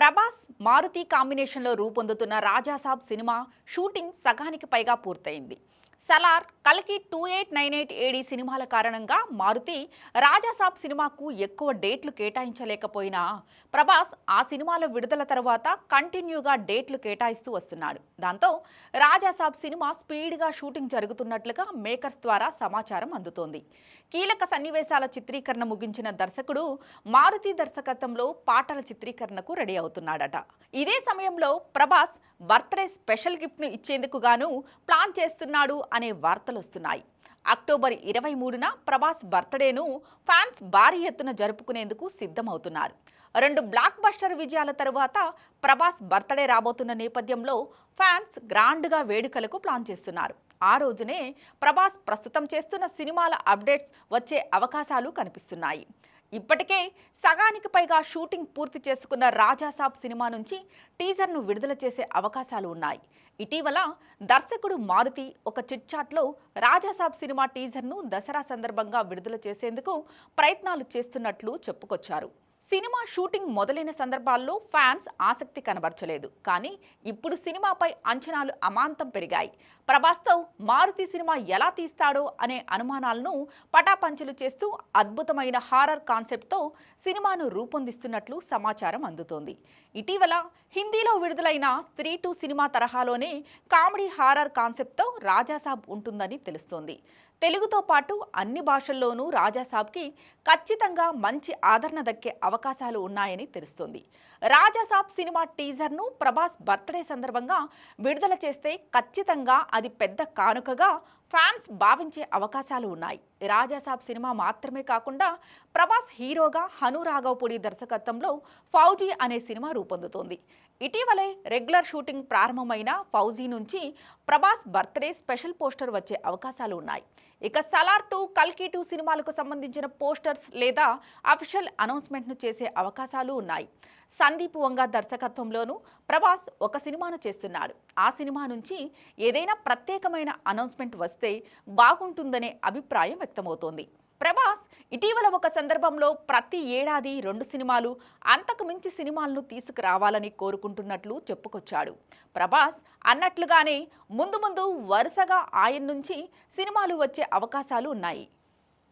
ప్రభాస్ మారుతి కాంబినేషన్లో రూపొందుతున్న Raja Saab cinema shooting సగానికి పైగా పూర్తయింది. సలార్ కల్కి two eight nine eight AD సినిమాల కారణంగా మారుతి రాజాసాబ్ సినిమాకు ఎక్కువ డేట్లు కేటాయించలేకపోయినా ప్రభాస్ ఆ సినిమాల విడుదల తర్వాత కంటిన్యూగా డేట్లు కేటాయిస్తూ వస్తున్నాడు. దాంతో రాజాసాబ్ సినిమా స్పీడ్గా షూటింగ్ జరుగుతున్నట్లుగా మేకర్స్ ద్వారా సమాచారం అందుతోంది. కీలక సన్నివేశాల చిత్రీకరణ ముగించిన దర్శకుడు మారుతి దర్శకత్వంలో పాటల చిత్రీకరణకు రెడీ అవుతున్నాడట. ఇదే సమయంలో ప్రభాస్ బర్త్డే స్పెషల్ గిఫ్ట్ను ఇచ్చేందుకు గాను ప్లాన్ చేస్తున్నాడు అనే వార్తలు వస్తున్నాయి అక్టోబర్ ఇరవై మూడున ప్రభాస్ బర్త్డేను ఫ్యాన్స్ భారీ ఎత్తున జరుపుకునేందుకు సిద్ధమవుతున్నారు. రెండు బ్లాక్ బస్టర్ విజయాల తరువాత ప్రభాస్ బర్త్డే రాబోతున్న నేపథ్యంలో ఫ్యాన్స్ గ్రాండ్గా వేడుకలకు ప్లాన్ చేస్తున్నారు. ఆ రోజునే ప్రభాస్ ప్రస్తుతం చేస్తున్న సినిమాల అప్డేట్స్ వచ్చే అవకాశాలు కనిపిస్తున్నాయి. ఇప్పటికే సగానికి పైగా షూటింగ్ పూర్తి చేసుకున్న రాజాసాబ్ సినిమా నుంచి టీజర్ను విడుదల చేసే అవకాశాలు ఉన్నాయి. ఇటీవల దర్శకుడు మారుతి ఒక చిట్చాట్లో రాజాసాబ్ సినిమా టీజర్ను దసరా సందర్భంగా విడుదల చేసేందుకు ప్రయత్నాలు చేస్తున్నట్లు చెప్పుకొచ్చారు. సినిమా షూటింగ్ మొదలైన సందర్భాల్లో ఫ్యాన్స్ ఆసక్తి కనబరచలేదు. కానీ ఇప్పుడు సినిమాపై అంచనాలు అమాంతం పెరిగాయి. ప్రభాస్తో మారుతి సినిమా ఎలా తీస్తాడో అనే అనుమానాలను పటాపంచలు చేస్తూ అద్భుతమైన హారర్ కాన్సెప్ట్తో సినిమాను రూపొందిస్తున్నట్లు సమాచారం అందుతోంది. ఇటీవల హిందీలో విడుదలైన స్త్రీ టూ సినిమా తరహాలోనే కామెడీ హారర్ కాన్సెప్ట్తో రాజాసాబ్ ఉంటుందని తెలుస్తోంది. తెలుగుతో పాటు అన్ని భాషల్లోనూ రాజాసాబ్కి ఖచ్చితంగా మంచి ఆదరణ దక్కే అవకాశాలు ఉన్నాయని తెలుస్తోంది. రాజాసాబ్ సినిమా టీజర్ను ప్రభాస్ బర్త్డే సందర్భంగా విడుదల చేస్తే ఖచ్చితంగా అది పెద్ద కానుకగా ఫ్యాన్స్ భావించే అవకాశాలు ఉన్నాయి. రాజాసాబ్ సినిమా మాత్రమే కాకుండా ప్రభాస్ హీరోగా హను రాఘవపూడి దర్శకత్వంలో ఫౌజీ అనే సినిమా రూపొందుతోంది. ఇటీవలే రెగ్యులర్ షూటింగ్ ప్రారంభమైన ఫౌజీ నుంచి ప్రభాస్ బర్త్డే స్పెషల్ పోస్టర్ వచ్చే అవకాశాలు ఉన్నాయి. ఇక సలార్ టూ కల్కి టూ సినిమాలకు సంబంధించిన పోస్టర్స్ లేదా అఫిషియల్ అనౌన్స్మెంట్ను చేసే అవకాశాలు ఉన్నాయి. సందీప్ వంగ దర్శకత్వంలోనూ ప్రభాస్ ఒక సినిమాను చేస్తున్నాడు. ఆ సినిమా నుంచి ఏదైనా ప్రత్యేకమైన అనౌన్స్మెంట్ వస్తే బాగుంటుందనే అభిప్రాయం వ్యక్తమవుతోంది. ప్రభాస్ ఇటీవల ఒక సందర్భంలో ప్రతి ఏడాది రెండు సినిమాలు అంతకు మించి సినిమాలను తీసుకురావాలని కోరుకుంటున్నట్లు చెప్పుకొచ్చాడు. ప్రభాస్ అన్నట్లుగానే ముందు ముందు వరుసగా ఆయన నుంచి సినిమాలు వచ్చే అవకాశాలు ఉన్నాయి.